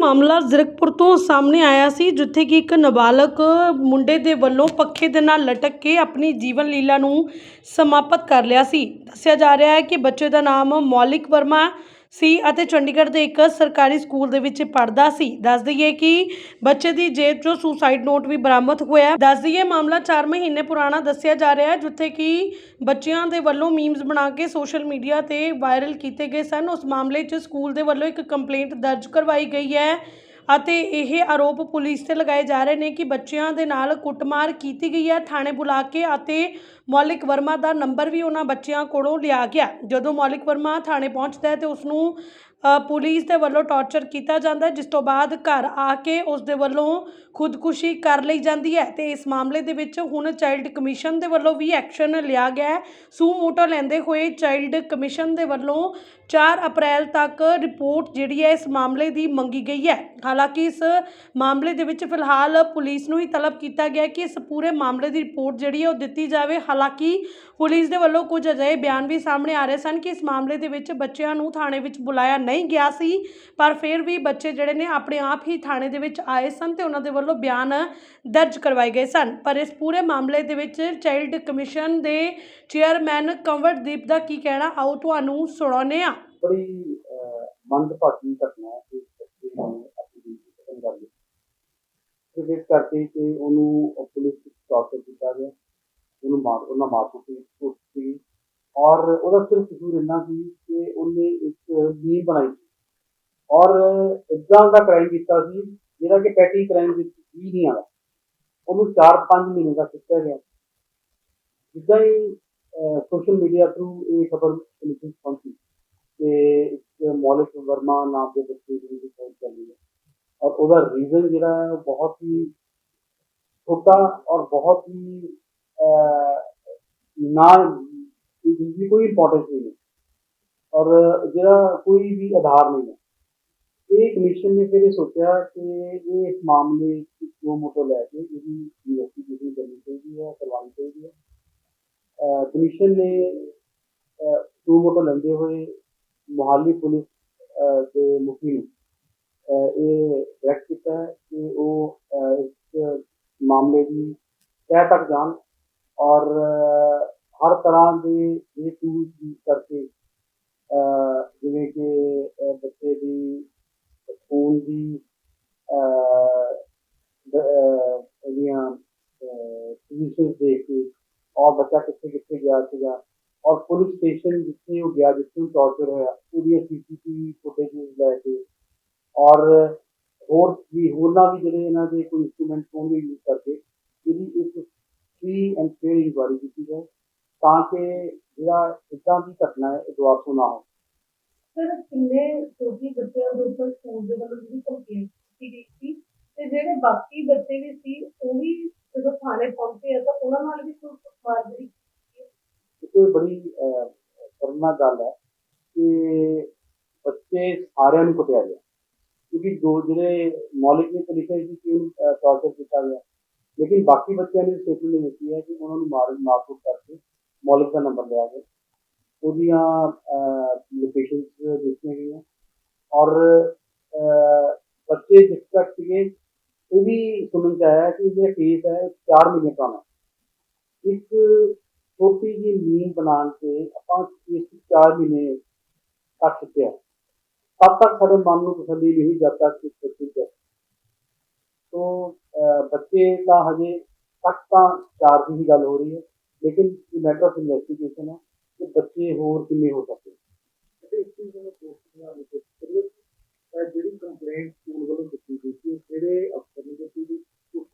ਮਾਮਲਾ ਜ਼ੀਰਕਪੁਰ ਤੋਂ ਸਾਹਮਣੇ ਆਇਆ ਸੀ, ਜਿੱਥੇ ਕਿ ਇੱਕ ਨਾਬਾਲਗ ਮੁੰਡੇ ਦੇ ਵੱਲੋਂ ਪੱਖੇ ਦੇ ਨਾਲ ਲਟਕ ਕੇ ਆਪਣੀ ਜੀਵਨ ਲੀਲਾ ਨੂੰ ਸਮਾਪਤ ਕਰ ਲਿਆ ਸੀ। ਦੱਸਿਆ ਜਾ ਰਿਹਾ ਹੈ ਕਿ ਬੱਚੇ ਦਾ ਨਾਮ ਮੌਲਿਕ ਵਰਮਾ ਸੀ ਅਤੇ ਚੰਡੀਗੜ੍ਹ ਦੇ ਇੱਕ ਸਰਕਾਰੀ ਸਕੂਲ ਦੇ ਵਿੱਚ ਪੜ੍ਹਦਾ ਸੀ। ਦੱਸ ਦਈਏ ਕਿ ਬੱਚੇ ਦੀ ਜੇਬ 'ਚੋਂ ਸੁਸਾਈਡ ਨੋਟ ਵੀ ਬਰਾਮਦ ਹੋਇਆ ਦੱਸ ਦਈਏ, ਮਾਮਲਾ 4 ਮਹੀਨੇ ਪੁਰਾਣਾ ਦੱਸਿਆ ਜਾ ਰਿਹਾ ਹੈ, ਜਿੱਥੇ ਕਿ ਬੱਚਿਆਂ ਦੇ ਵੱਲੋਂ ਮੀਮਸ ਬਣਾ ਕੇ ਸੋਸ਼ਲ ਮੀਡੀਆ ਤੇ ਵਾਇਰਲ ਕੀਤੇ ਗਏ ਸਨ। ਉਸ ਮਾਮਲੇ 'ਚ ਸਕੂਲ ਦੇ ਵੱਲੋਂ ਇੱਕ ਕੰਪਲੇਂਟ ਦਰਜ ਕਰਵਾਈ ਗਈ ਹੈ। ਅਤੇ ਇਹ ਆਰੋਪ ਪੁਲਿਸ ਤੇ ਲਗਾਏ ਜਾ ਰਹੇ ਨੇ ਕਿ ਬੱਚਿਆਂ ਦੇ ਨਾਲ ਕੁੱਟਮਾਰ ਕੀਤੀ ਗਈ ਹੈ। ਥਾਣੇ ਬੁਲਾ ਕੇ ਅਤੇ ਮੌਲਿਕ ਵਰਮਾ ਦਾ ਨੰਬਰ ਵੀ ਉਹਨਾਂ ਬੱਚਿਆਂ ਕੋਲੋਂ ਲਿਆ ਗਿਆ। ਜਦੋਂ ਮੌਲਿਕ ਵਰਮਾ ਥਾਣੇ ਪਹੁੰਚਦਾ ਹੈ ਤੇ ਉਸ ਨੂੰ ਪੁਲਿਸ ਦੇ ਵੱਲੋਂ ਟੌਰਚਰ ਕੀਤਾ ਜਾਂਦਾ ਜਿਸ ਤੋਂ ਬਾਅਦ ਘਰ ਆ ਕੇ ਉਸ ਦੇ ਵੱਲੋਂ ਖੁਦਕੁਸ਼ੀ ਕਰ ਲਈ ਜਾਂਦੀ ਹੈ ਤੇ ਇਸ ਮਾਮਲੇ ਦੇ ਵਿੱਚ ਹੁਣ ਚਾਈਲਡ ਕਮਿਸ਼ਨ ਦੇ ਵੱਲੋਂ ਵੀ ਐਕਸ਼ਨ ਲਿਆ ਗਿਆ ਹੈ। ਸੂ ਮੋਟੋ ਲੈਂਦੇ ਹੋਏ ਚਾਈਲਡ ਕਮਿਸ਼ਨ ਦੇ ਵੱਲੋਂ 4 ਅਪ੍ਰੈਲ ਤੱਕ ਰਿਪੋਰਟ ਜਿਹੜੀ ਹੈ ਇਸ ਮਾਮਲੇ ਦੀ ਮੰਗੀ ਗਈ ਹੈ। ਹਾਲਾਂਕਿ ਇਸ ਮਾਮਲੇ ਦੇ ਵਿੱਚ ਫਿਲਹਾਲ ਪੁਲਿਸ ਨੂੰ ਹੀ ਤਲਬ ਕੀਤਾ ਗਿਆ ਕਿ ਇਸ ਪੂਰੇ ਮਾਮਲੇ ਦੀ ਰਿਪੋਰਟ ਜਿਹੜੀ ਹੈ ਉਹ ਦਿੱਤੀ ਜਾਵੇ। ਹਾਲਾਂਕਿ ਪੁਲਿਸ ਦੇ ਵੱਲੋਂ ਕੁਝ ਅਜਿਹੇ ਬਿਆਨ ਵੀ ਸਾਹਮਣੇ ਆ ਰਹੇ ਸਨ ਕਿ ਇਸ ਮਾਮਲੇ ਦੇ ਵਿੱਚ ਬੱਚਿਆਂ ਨੂੰ ਥਾਣੇ ਵਿੱਚ ਬੁਲਾਇਆ ਨਹੀਂ ਗਿਆ ਸੀ, ਪਰ ਫਿਰ ਵੀ ਬੱਚੇ ਜਿਹੜੇ ਨੇ ਆਪਣੇ ਆਪ ਹੀ ਥਾਣੇ ਦੇ ਵਿੱਚ ਆਏ ਸਨ ਤੇ ਉਹਨਾਂ ਦੇ ਵੱਲੋਂ ਬਿਆਨ ਦਰਜ ਕਰਵਾਏ ਗਏ ਸਨ। ਪਰ ਇਸ ਪੂਰੇ ਮਾਮਲੇ ਦੇ ਵਿੱਚ ਚਾਈਲਡ ਕਮਿਸ਼ਨ ਦੇ ਚੇਅਰਮੈਨ ਕੰਵਰਦੀਪ ਦਾ ਕੀ ਕਹਿਣਾ, ਆਓ ਤੁਹਾਨੂੰ ਸੁਣਾਉਂਦੇ ਹਾਂ। ਬੜੀ ਮੰਦਭਾਗੀ ਘਟਨਾ ਹੈ ਕਿ ਬੱਚੇ ਨੇ ਆਪਣੀ ਜ਼ਿੰਦਗੀ ਖਤਮ ਕਰ ਲਈ ਤੇ ਇਸ ਕਰਕੇ ਕਿ ਉਹਨੂੰ ਪੁਲਿਸ ਵਿੱਚ ਟੌਰਚਰ ਕੀਤਾ ਗਿਆ। ਉਹਨੂੰ ਮਾਰ, ਉਹਨਾਂ ਮਾਰ ਕੁੱਟੀ ਕੁੱਟੀ। ਔਰ ਉਹਦਾ ਸਿਰਫ ਕਸੂਰ ਇੰਨਾ ਸੀ ਕਿ ਉਹਨੇ ਇੱਕ ਨੀਂਹ ਬਣਾਈ ਸੀ। ਔਰ ਇਦਾਂ ਦਾ ਕ੍ਰਾਈਮ ਕੀਤਾ ਸੀ ਜਿਹੜਾ ਕਿ ਪੈਟੀ ਕ੍ਰਾਈਮ ਵਿੱਚ ਵੀ ਨਹੀਂ ਆਉਂਦਾ ਉਹਨੂੰ 4-5 ਮਹੀਨੇ ਦਾ ਸਿੱਖਿਆ ਗਿਆ। ਜਿੱਦਾਂ ਹੀ ਸੋਸ਼ਲ ਮੀਡੀਆ ਥਰੂ ਇਹ ਖਬਰ ਪੁਲਿਸ ਪਹੁੰਚੀ। ਕਿ ਮੌਲਿਕ ਵਰਮਾ ਨਾਮ ਦੇ ਬੱਚੇ ਦੀ ਰਿਪੋਰਟ ਚੱਲੀ ਹੈ। ਔਰ ਉਹਦਾ ਰੀਜ਼ਨ ਜਿਹੜਾ ਹੈ ਉਹ ਬਹੁਤ ਹੀ ਛੋਟਾ ਔਰ ਬਹੁਤ ਹੀ ਅਹ, ਨਾ ਜਿਸਦੀ ਕੋਈ ਇੰਪੋਰਟੈਂਸ ਨਹੀਂ ਹੈ। ਔਰ ਜਿਹੜਾ ਕੋਈ ਵੀ ਆਧਾਰ ਨਹੀਂ ਹੈ। ਇਹ ਕਮਿਸ਼ਨ ਨੇ ਫਿਰ ਇਹ ਸੋਚਿਆ ਕਿ ਇਹ ਇਸ ਮਾਮਲੇ ਨੂੰ ਮੋਟੋ ਲੈ ਕੇ ਇਹਦੀ ਇਨਵੈਸਟੀਗੇਸ਼ਨ ਕਰਨੀ ਚਾਹੀਦੀ ਹੈ ਕਰਵਾਉਣੀ ਚਾਹੀਦੀ ਹੈ। ਕਮਿਸ਼ਨ ਨੇ ਟੂ ਮੋਟੋ ਲੈਂਦੇ ਹੋਏ ਮੁਹਾਲੀ ਪੁਲਿਸ ਦੇ ਮੁਖੀ ਨੂੰ। ਇਹ ਡਾਇਰੈਕਟ ਕੀਤਾ ਹੈ ਕਿ ਉਹ ਇਸ ਮਾਮਲੇ ਦੀ ਤਹਿ ਤੱਕ ਜਾਣ ਔਰ ਹਰ ਤਰ੍ਹਾਂ ਦੇ ਇਹ ਟੂਲ ਯੂਜ਼ ਕਰਕੇ ਜਿਵੇਂ ਕਿ ਬੱਚੇ ਦੀ ਖੂਨ ਦੀ ਇਹਦੀਆਂ ਪੋਜੀਸ਼ਨ ਦੇਖ ਕੇ, ਔਰ ਬੱਚਾ ਕਿੱਥੇ ਕਿੱਥੇ ਗਿਆ ਸੀਗਾ। ਔਰ ਪੁਲਿਸ ਸਟੇਸ਼ਨ ਜਿੱਥੇ ਉਹ ਗਿਆ ਜਿੱਥੇ ਉਹ ਟੌਰਚਰ ਹੋਇਆ ਉਹਦੀਆਂ ਸੀਸੀਟੀਵੀ ਫੁਟੇजेस ਲੈ ਕੇ ਔਰ ਹੋਰ ਵੀ ਹੋਰਨਾਂ ਵੀ ਜਿਹੜੇ ਇਹਨਾਂ ਦੇ ਕੋਈ ਇਨਸਟਰੂਮੈਂਟ ਹੋਣਗੇ ਯੂਜ਼ ਕਰਕੇ ਇਹਦੀ ਇੱਕ ਫ੍ਰੀ ਐਂਡ ਫੇਅਰ ਇਨਕੁਆਇਰੀ ਕੀਤੀ ਜਾਏ ਤਾਂ ਕਿ ਜਿਹੜਾ ਇਦਾਂ ਦੀ ਘਟਨਾ ਹੈ ਇਹ ਦੁਬਾਰਾ ਤੋਂ ਨਾ ਹੋ ਸਰ ਕਿੰਨੇ ਛੋਟੀ ਬੱਚਿਆਂ ਦੇ ਉੱਪਰ ਸਕੂਲ ਦੇ ਵੱਲੋਂ ਜਿਹੜੀ ਕੰਪਲੇਂਟ ਕੀਤੀ ਗਈ ਸੀ ਤੇ ਜਿਹੜੇ ਬਾਕੀ ਬੱਚੇ ਵੀ ਸੀ ਉਹ ਵੀ ਜਦੋਂ ਥਾਣੇ ਪਹੁੰਚੇ ਆ ਤਾਂ ਉਹਨਾਂ ਨਾਲ ਵੀ ਕੋਈ ਕੁੱਟਮਾਰ ਜਿਹੜੀ ਕੀਤੀ ਹੈ। ਇਹ ਕੋਈ ਬੜੀ ਅਹ, ਸ਼ਰਮਨਾਕ ਗੱਲ ਹੈ ਕਿ ਬੱਚੇ ਸਾਰਿਆਂ ਨੂੰ ਕੁੱਟਿਆ ਗਿਆ ਕਿਉਂਕਿ ਦੋ ਜਿਹੜੇ ਮੌਲਿਕ ਨੇ ਤਾਂ ਲਿਖਿਆ ਸੀ ਕਿ ਉਹਨੂੰ ਟੌਰਚਰ ਕੀਤਾ ਗਿਆ ਲੇਕਿਨ ਬਾਕੀ ਬੱਚਿਆਂ ਨੇ ਸਟੇਟਮੈਂਟ ਇਹ ਦਿੱਤੀ ਹੈ ਕਿ ਉਹਨਾਂ ਨੂੰ ਮਾਰ ਮਾਰਕੁੱਟ ਕਰਕੇ ਮੌਲਿਕ ਦਾ ਨੰਬਰ ਲਿਆ ਗਿਆ ਉਹਦੀਆਂ ਲੋਕੇਸ਼ਨਸ ਦਿੱਤੀਆਂ ਗਈਆਂ ਔਰ ਅਹ, ਬੱਚੇ ਜਿਸ ਤੱਕ ਸੀਗੇ ਇਹ ਵੀ ਸੁਣਨ ਚ ਛੋਟੀ ਜਿਹੀ ਨੀਂਦ ਬਣਾਉਣ ਤੇ ਆਪਾਂ ਇਸ 4 ਮਹੀਨੇ ਕੱਟ ਚੁੱਕੇ ਤਦ ਤੱਕ ਸਾਡੇ ਮਨ ਨੂੰ ਤਸੱਲੀ ਨਹੀਂ ਹੋਈ ਜਦ ਤੱਕ ਕਿ ਬੱਚੇ ਦਾ ਤੋ ਬੱਚੇ ਤਾਂ ਹਜੇ ਤੱਕ ਤਾਂ ਚਾਰ ਦੀ ਹੀ ਗੱਲ ਹੋ ਰਹੀ ਹੈ, ਲੇਕਿਨ ਇਹ ਮੈਟਰ ਆਫ ਇਨਵੈਸਟੀਗੇਸ਼ਨ ਹੈ ਕਿ ਬੱਚੇ ਹੋਰ ਕਿੰਨੇ ਹੋ ਸਕਦੇ ਜਿਹੜੀ ਕੰਪਲੇਂਟ ਸਕੂਲ ਵੱਲੋਂ ਦਿੱਤੀ ਗਈ ਸੀ ਜਿਹੜੇ ਅਫਸਰ ਨੇ ਦਿੱਤੀ ਸੀ ਉਸ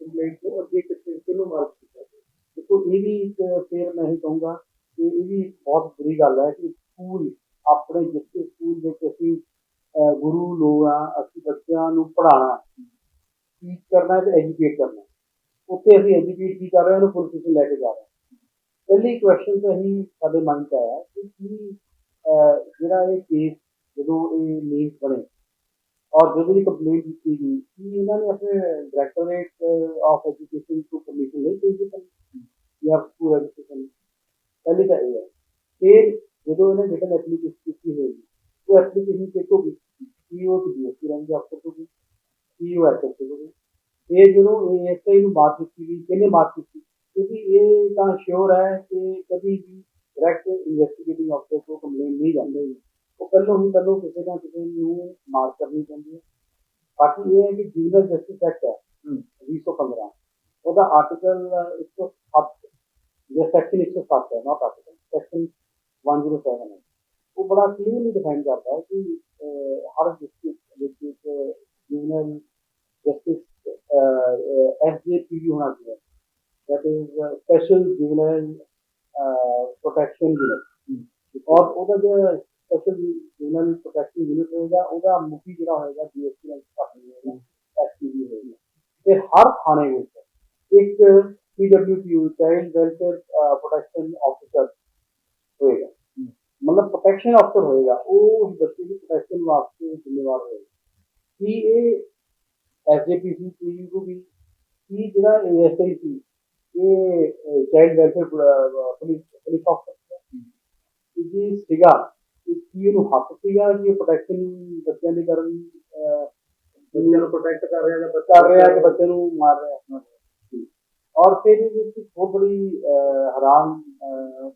ਕੰਪਲੇਂਟ ਨੂੰ ਅੱਗੇ ਕਿੱਥੇ ਕਿਹਨੂੰ ਮਾਰਕ ਕੀਤਾ ਗਿਆ ਦੇਖੋ ਇਹ ਵੀ ਇੱਕ ਫਿਰ ਮੈਂ ਇਹ ਕਹੂੰਗਾ ਕਿ ਇਹ ਵੀ ਬਹੁਤ ਬੁਰੀ ਗੱਲ ਹੈ ਕਿ ਸਕੂਲ, ਆਪਣੇ ਜਿਸ ਸਕੂਲ ਵਿੱਚ ਅਸੀਂ ਗੁਰੂ ਲੋਕ ਆ, ਅਸੀਂ ਬੱਚਿਆਂ ਨੂੰ ਪੜ੍ਹਾਉਣਾ ਟੀਚ ਕਰਨਾ ਤੇ ਐਜੂਕੇਟ ਕਰਨਾ। ਉੱਥੇ ਅਸੀਂ ਐਜੂਕੇਟ ਕੀ ਕਰ ਰਹੇ ਹਾਂ? ਉਹਨੂੰ ਪੁਲਿਸ ਲੈ ਕੇ ਜਾ ਰਹੇ ਹਾਂ। ਪਹਿਲੀ ਕੁਐਸਚਨ ਤਾਂ ਅਸੀਂ ਸਾਡੇ ਮਨ 'ਚ ਆਇਆ ਕਿ ਕੀ ਜਿਹੜਾ ਇਹ ਕੇਸ ਜਦੋਂ ਇਹ ਨੀਂਸ ਬਣੇ ਔਰ ਜਦੋਂ ਇਹ ਕੰਪਲੇਂਟ ਕੀਤੀ ਗਈ, ਕਿ ਇਹਨਾਂ ਨੇ ਆਪਣੇ ਡਾਇਰੈਕਟੋਰੇਟ ਆਫ ਐਜੂਕੇਸ਼ਨ ਤੋਂ ਪਰਮਿਸ਼ਨ ਲਈ ਚਾਹੀਦੀ ਜਾਂ ਸਕੂਲ ਐਜੂਕੇਸ਼ਨ ਪਹਿਲੀ ਤਾਂ ਇਹ ਹੈ। ਫਿਰ ਜਦੋਂ ਇਹਨੇ ਰਿਟਨ ਐਪਲੀਕੇਸ਼ਨ ਕੀਤੀ ਹੋਈ ਉਹ ਐਪਲੀਕੇਸ਼ਨ ਗਈ ਸੀਓ ਤੇ ਡੀਐਸਪੀ ਰੈਂਕ ਦੇ ਅਫਸਰ ਤੋਂ ਵੀ। ਸੀਓ ਐਸਐਸਪੀ ਤੋਂ ਵੀ ਇਹ ਜਦੋਂ ਐਸਆਈ ਨੂੰ ਬਾਤ ਕੀਤੀ ਗਈ ਕਿਹਨੇ ਬਾਤ ਕੀਤੀ ਕਿਉਂਕਿ ਇਹ ਤਾਂ ਸ਼ੋਰ ਹੈ ਕਿ ਕਦੀ ਵੀ ਡਾਇਰੈਕਟ ਇਨਵੈਸਟੀਗੇਟਿੰਗ ਅਫਸਰ ਤੋਂ ਕੰਪਲੇਨ ਨਹੀਂ ਜਾਂਦੇ। ਉਹ ਪਹਿਲੋਂ ਹੀ ਪਹਿਲੋਂ ਕਿਸੇ ਨਾ ਕਿਸੇ ਨੂੰ ਮਾਰ ਕਰਨੀ ਪੈਂਦੀ ਹੈ। ਬਾਕੀ ਇਹ ਹੈ ਕਿ ਜੂਨੀਅਰ ਜਸਟਿਸ ਐਕਟ ਹੈ। 2015 ਉਹਦਾ ਆਰਟੀਕਲ 107 ਜੇ ਸੈਕਸ਼ਨ 107 ਹੈ ਨਾਟ ਆਰਟੀਕਲ ਸੈਕਸ਼ਨ 107 ਹੈ। ਉਹ ਬੜਾ ਕਲੀਅਰਲੀ ਡਿਫਾਈਨ ਕਰਦਾ ਹੈ ਕਿ ਅਹ, ਹਰ ਡਿਸਟ੍ਰਿਕਟ ਵਿੱਚ ਇੱਕ ਜੂਨੀਅਰ ਜਸਟਿਸ ਐਸਜੇਪੀਯੂ ਹੋਣਾ ਚਾਹੀਦਾ that is uh, special juvenile uh, protection unit ਔਰ ਉਹਦਾ ਜਿਹੜਾ ਸਪੈਸ਼ਲ ਜੁਵਨਲ ਪ੍ਰੋਟੈਕਸ਼ਨ ਯੂਨਿਟ ਹੋਏਗਾ ਉਹਦਾ ਮੁਖੀ ਜਿਹੜਾ ਹੋਏਗਾ ਡੀਐਸਪੀ ਨਾਲ ਸਾਥੀ ਹੋਏਗਾ ਐਸਪੀਡੀ ਹੋਏਗਾ। ਤੇ ਹਰ ਥਾਣੇ ਵਿੱਚ ਇੱਕ PWPU child welfare protection officer ਹੋਏਗਾ। ਮਤਲਬ ਪ੍ਰੋਟੈਕਸ਼ਨ ਅਫਸਰ ਹੋਏਗਾ ਉਹ ਉਸ ਬੱਚੇ ਦੀ ਪ੍ਰੋਟੈਕਸ਼ਨ ਵਾਸਤੇ ਜ਼ਿੰਮੇਵਾਰ ਹੋਏਗਾ। ਕੀ ਇਹ ਐਸਜੀਪੀਸੀ ਪੀਯੂ ਵੀ ਕੀ ਜਿਹੜਾ ਐਸਆਈ ਸੀ ਇਹ ਚਾਈਲਡ ਵੈਲਫੇਅਰ ਪੁਲਿਸ ਪੁਲਿਸ ਅਫਸਰ ਜੀ ਸੀਗਾ ਕਿ ਇਹਨੂੰ ਹੱਕ ਸੀਗਾ ਕਿ ਪ੍ਰੋਟੈਕਸ਼ਨ ਬੱਚਿਆਂ ਦੇ ਕਰਨ ਬੱਚਿਆਂ ਨੂੰ ਪ੍ਰੋਟੈਕਟ ਕਰ ਰਿਹਾ ਜਾਂ ਕਰ ਰਿਹਾ ਕਿ ਬੱਚੇ ਨੂੰ ਮਾਰ ਰਿਹਾ। ਔਰ ਫਿਰ ਇਹਦੇ ਵਿੱਚ ਇੱਕ ਬਹੁਤ ਬੜੀ ਹੈਰਾਨ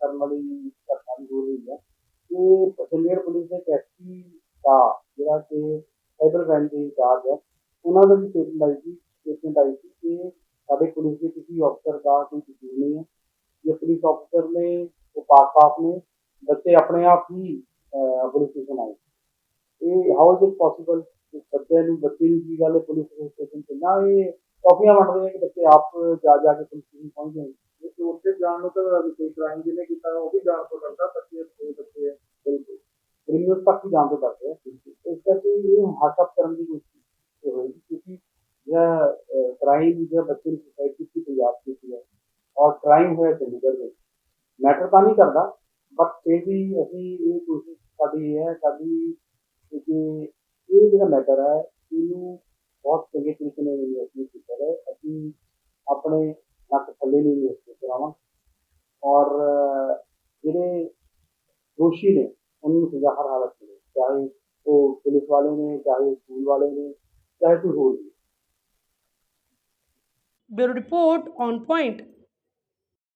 ਕਰਨ ਵਾਲੀ ਘਟਨਾ ਵੀ ਹੋ ਰਹੀ ਹੈ। ਕਿ ਚੰਡੀਗੜ੍ਹ ਪੁਲਿਸ ਦੇ ਟੈਕਸੀ ਦਾ, ਜਿਹੜਾ ਕਿ ਸਾਈਬਰ ਵੈਨ ਦੇ ਇੰਚਾਰਜ ਹੈ, ਉਹਨਾਂ ਦਾ ਵੀ ਸਟੇਟਮੈਂਟ ਆਈ ਸੀ ਸਟੇਟਮੈਂਟ ਆਈ ਸੀ ਕਿ ਸਾਡੇ ਪੁਲਿਸ ਦੇ ਕਿਸੇ ਅਫਸਰ ਦਾ ਕੋਈ ਕਸੂਰ ਨਹੀਂ ਹੈ। ਜੇ ਪੁਲਿਸ ਅਫਸਰ ਨੇ, ਉਹ ਪਾਸ ਪਾਸ ਨੇ, ਬੱਚੇ ਆਪਣੇ ਆਪ ਹੀ ਪੁਲਿਸ ਸਟੇਸ਼ਨ ਆਏ। ਇਹ ਹਾਊ ਇਜ਼ ਇਟ ਪੋਸੀਬਲ ਬੱਚੇ ਨੂੰ ਬੱਚੇ ਨੂੰ ਕੀ ਗੱਲ ਹੈ ਪੁਲਿਸ ਸਟੇਸ਼ਨ ਤੇ? ਨਾ ਇਹ ਕਾਫੀਆਂ ਵੰਡਦੇ ਆ ਕਿ ਬੱਚੇ ਆਪ ਜਾ ਜਾ ਕੇ ਪੁਲਿਸ ਸਟੇਸ਼ਨ ਪਹੁੰਚ ਜਾਂਦੇ ਉੱਥੇ ਜਾਣ ਨੂੰ ਤਾਂ ਕੋਈ ਕ੍ਰਾਈਮ ਜਿਹਨੇ ਕੀਤਾ, ਉਹ ਵੀ ਜਾਣ ਤੋਂ ਡਰਦਾ, ਬੱਚੇ ਛੋਟੇ ਬੱਚੇ ਬਿਲਕੁਲ ਕ੍ਰਿਮੀਨਲ ਤੱਕ ਜਾਣ ਤੋਂ ਡਰਦੇ ਆ। ਇਸ ਕਰਕੇ ਇਹ ਹਾਕਅਪ ਕਰਨ ਦੀ ਕੋਸ਼ਿਸ਼ ਹੋਈ ਕਿਉਂਕਿ ਜਿਹੜਾ ਕ੍ਰਾਈਮ ਜਿਹੜਾ ਬੱਚੇ ਦੀ ਸੁਸਾਇਟੀ ਦੀ ਪੰਜਾਬ ਕੀਤੀ ਹੈ ਔਰ ਕ੍ਰਾਈਮ ਹੋਇਆ ਚੰਡੀਗੜ੍ਹ ਵਿੱਚ ਮੈਟਰ ਤਾਂ ਨਹੀਂ ਕਰਦਾ ਬਟ ਇਹ ਵੀ ਅਸੀਂ ਇਹ ਕੋਸ਼ਿਸ਼ ਸਾਡੀ ਇਹ ਹੈ, ਸਾਡੀ, ਕਿ ਇਹ ਜਿਹੜਾ ਮੈਟਰ ਹੈ, ਇਹਨੂੰ ਬਹੁਤ ਚੰਗੇ ਤਰੀਕੇ ਨਾਲ ਇਨਵੈਸਟੀਗੇਟ ਕੀਤਾ ਜਾਏ। ਅਸੀਂ ਆਪਣੇ ਨੱਕ ਥੱਲੇ ਨਹੀਂ ਇਨਵੈਸਟੀਗੇਟ ਕਰਾਵਾਂ। ਔਰ ਜਿਹੜੇ ਦੋਸ਼ੀ ਨੇ, ਉਹਨਾਂ ਨੂੰ ਸਜ਼ਾ ਹਰ ਹਾਲਤ ਮਿਲੇ ਚਾਹੇ ਉਹ ਪੁਲਿਸ ਵਾਲੇ ਨੇ, ਚਾਹੇ ਸਕੂਲ ਵਾਲੇ ਨੇ, ਚਾਹੇ ਕੋਈ ਹੋਰ ਵੀ। Bureau report on point